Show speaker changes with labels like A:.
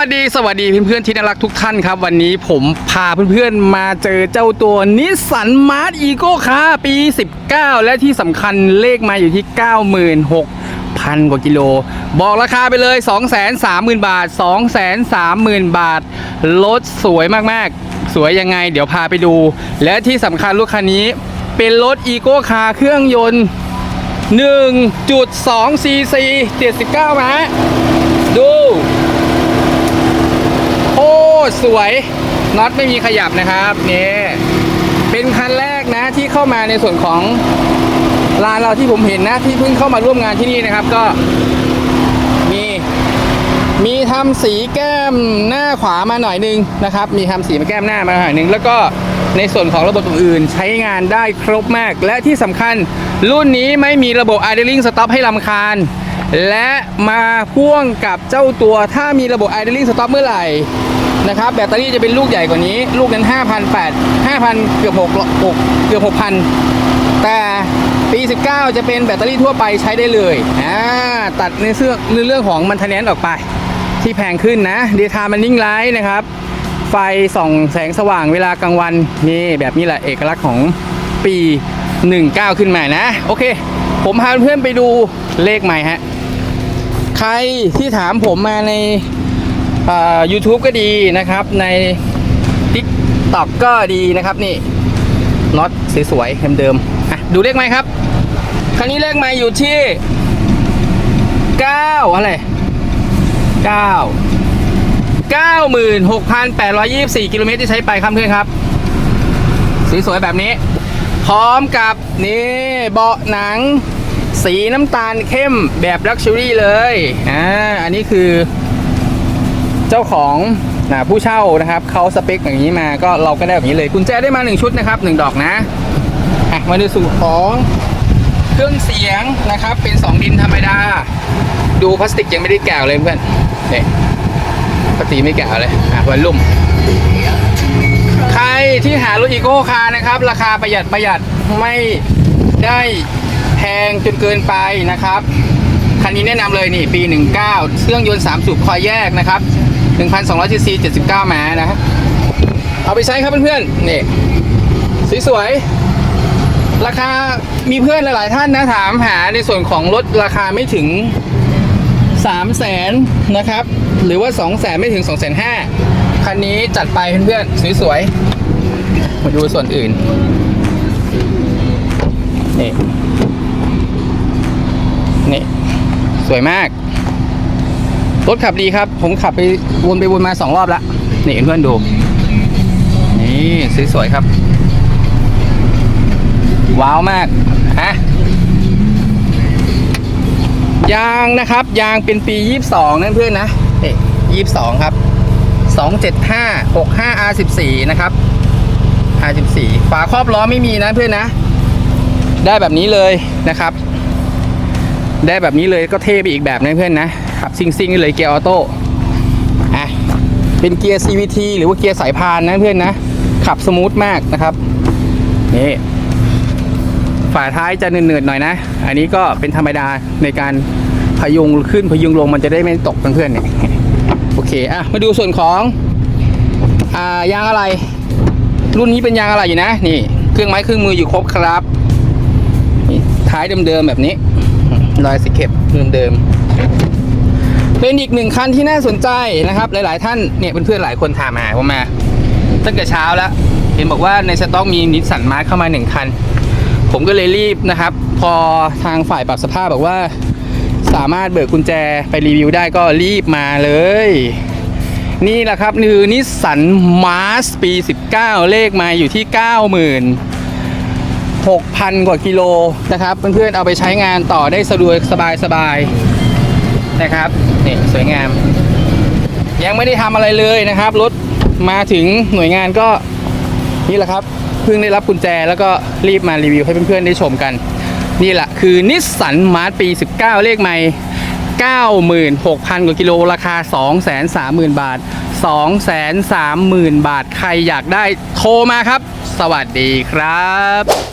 A: สวัสดีสวัสดีเพื่อนๆที่น่ารักทุกท่านครับ วันนี้ผมพาเพื่อนๆมาเจอเจ้าตัวนิสสันมาร์ e อีโก้คาปี 19 และที่สำคัญเลขมาอยู่ที่ 96,000 กว่ากิโล บอกราคาไปเลย 230,000 บาท 230,000 บาท รถสวยมากๆ สวยยังไง เดี๋ยวพาไปดู และที่สำคัญรถคันนี้เป็นรถอีโก้คาเครื่องยนต์ 1.2 cc 79ม้าดู โอ้สวยน็อตไม่มีขยับนะครับนี่เป็นคันแรกนะที่เข้ามาในส่วนของร้านเราที่ผมเห็นนะที่เพิ่งเข้ามาร่วมงานที่นี่นะครับ ก็มีมีทำสีแก้มหน้าขวามาหน่อยนึงนะครับ มีทำสีมาแก้มหน้ามาหน่อยนึงแล้วก็ในส่วนของระบบอื่นๆ ใช้งานได้ครบมาก และที่สำคัญรุ่นนี้ไม่มีระบบ idling stop ให้ลำคาญ และมาพ่วงกับเจ้าตัวถ้ามีระบบ idling stop เมื่อไหร่ นะครับแบตเตอรี่จะเป็นลูกใหญ่กว่านี้ ลูกนั้น5,800 5,000 เกือบ6 6เกือบ6,000 แต่ปี 19 จะเป็นแบตเตอรี่ทั่วไปใช้ได้เลยอ่าตัดในเรื่องในเรื่องของมันทนแนนออกไป ที่แพงขึ้นนะเดทามันนิ่งไลท์นะครับ ไฟส่องแสงสว่างเวลากลางวัน นี่แบบนี้แหละเอกลักษณ์ของปี 19 ขึ้นมานะ โอเค ผมพาเพื่อนไปดูเลขใหม่ฮะใครที่ถามผมมาใน อ่า YouTube ก็ดีนะครับใน TikTok ก็ดีนะครับนี่น็อตสวยๆเดิมๆอะดูเลขไหมครับ คันนี้เลขไม่อยู่ที่ 9 อะไร 9 96,824 กิโลเมตรที่ใช้ไปครับเพื่อนครับ สีสวยแบบนี้ พร้อมกับนี่เบาะหนัง สีน้ำตาลเข้มแบบลักชัวรี่เลยอ่าอันนี้คือ เจ้าของนะผู้เช่านะครับเขาสเปคอย่างนี้มาก็เราก็ได้แบบนี้เลยกุญแจได้มาหนึ่งชุดนะครับหนึ่งดอกนะอะมาดูสู่ของเครื่องเสียงนะครับ เป็น 2 ดินธรรมดา ดูพลาสติกยังไม่ได้แกะเลยเพื่อนเนี่ยปกติไม่แกะเลยอะวันลุ่ม ใครที่หารถอีโก้คาร์นะครับ ราคาประหยัดประหยัดไม่ได้แพงจนเกินไปนะครับคันนี้แนะนำเลยนี่ปี 19เครื่องยนต์3สูบคอยแยกนะครับ 1,200 cc 79ม้านะครับเอาไปใช้ครับเพื่อนๆนี่สวยๆราคามีเพื่อนหลายๆท่านนะถามหาในส่วนของรถราคาไม่ถึง 3 0 0แสนนะครับ หรือว่า 2 0 0แสนไม่ถึง 2 5 0 0 0คันนี้จัดไปเพื่อนๆสวยๆมาดูส่วนอื่นนี่นี่สวยมาก รถขับดีครับ ผมขับไปวนไปวนมาสองรอบแล้ว นี่เพื่อนดู นี่สวยๆครับ ว้าวมากฮะยางนะครับ ยางเป็นปี 22 นั่นเพื่อนนะนี่22 ครับ 275 65 R14 นะครับ R14 ฝาครอบล้อไม่มีนะเพื่อนนะ ได้แบบนี้เลยนะครับ ได้แบบนี้เลยก็เท่ไปอีกแบบนะเพื่อนนะ ขับซิงซิงเลยเกียร์ออโต้อะเป็นเกียร์ CVT หรือว่าเกียร์สายพานนะเพื่อนนะ ขับสมูทมากนะครับนี่ฝาท้ายจะเนืดๆหน่อยนะ อันนี้ก็เป็นธรรมดาในการพยุงขึ้นพยุงลงมันจะได้ไม่ตกเพื่อนๆเนี่ยโอเคอะมาดูส่วนของอ่ายางอะไร รุ่นนี้เป็นยางอะไรอยู่นะนี่ เครื่องไม้เครื่องมืออยู่ครบครับนี่ท้ายเดิมๆแบบนี้รอยสเก็ปเดิมๆ เป็นอีกหนึ่งคันที่น่าสนใจนะครับ หลาย ๆ ท่านเนี่ยเพื่อนๆหลายคนถามหาผมมาตั้งแต่เช้าแล้ว เห็นบอกว่าในสต็อกมีนิสสันมาร์เข้ามาหนึ่งคัน ผมก็เลยรีบนะครับ พอทางฝ่ายปรับสภาพบอกว่า สามารถเบิกกุญแจไปรีวิวได้ก็รีบมาเลย นี่แหละครับคือนิสสันมาร์สปี 19 เลขมาอยู่ที่ 90,000 6,000 กว่ากิโลนะครับ เพื่อนๆเอาไปใช้งานต่อได้สะดวกสบายสบาย นะครับนี่สวยงาม ยังไม่ได้ทำอะไรเลยนะครับ รถมาถึงหน่วยงานก็นี่แหละครับเพิ่งได้รับกุญแจแล้วก็รีบมารีวิวให้เพื่อนๆได้ชมกัน นี่แหละคือนิสสันมาร์ปี 19 เลขใหม่ 96,000 กว่ากิโลราคา 230,000 บาท 230,000 บาท ใครอยากได้โทรมาครับ สวัสดีครับ